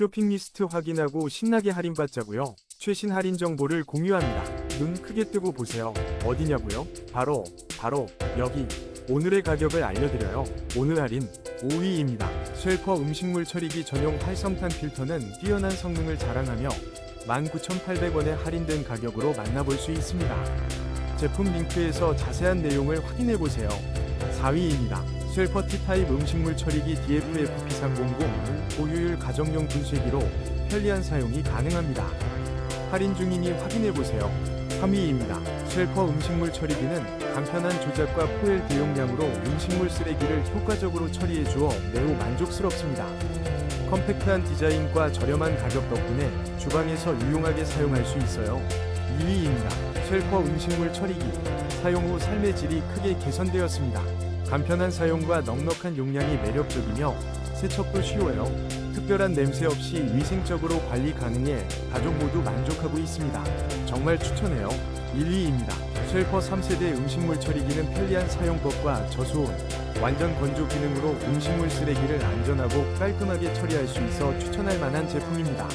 쇼핑 리스트 확인하고 신나게 할인받자고요. 최신 할인 정보를 공유합니다. 눈 크게 뜨고 보세요. 어디냐고요? 바로 바로 여기. 오늘의 가격을 알려드려요. 오늘 할인 5위입니다. 쉘퍼 음식물 처리기 전용 활성탄 필터는 뛰어난 성능을 자랑하며 19,800원에 할인된 가격으로 만나볼 수 있습니다. 제품 링크에서 자세한 내용을 확인해보세요. 4위입니다. 쉘퍼 T타입 음식물 처리기 DFFP300 고효율 가정용 분쇄기로 편리한 사용이 가능합니다. 할인 중이니 확인해보세요. 3위입니다. 쉘퍼 음식물 처리기는 간편한 조작과 포엘 대용량으로 음식물 쓰레기를 효과적으로 처리해 주어 매우 만족스럽습니다. 컴팩트한 디자인과 저렴한 가격 덕분에 주방에서 유용하게 사용할 수 있어요. 2위입니다. 쉘퍼 음식물 처리기. 사용 후 삶의 질이 크게 개선되었습니다. 간편한 사용과 넉넉한 용량이 매력적이며 세척도 쉬워요. 특별한 냄새 없이 위생적으로 관리 가능해 가족 모두 만족하고 있습니다. 정말 추천해요. 1위입니다. 쉘퍼 3세대 음식물 처리기는 편리한 사용법과 저수온, 완전 건조 기능으로 음식물 쓰레기를 안전하고 깔끔하게 처리할 수 있어 추천할 만한 제품입니다.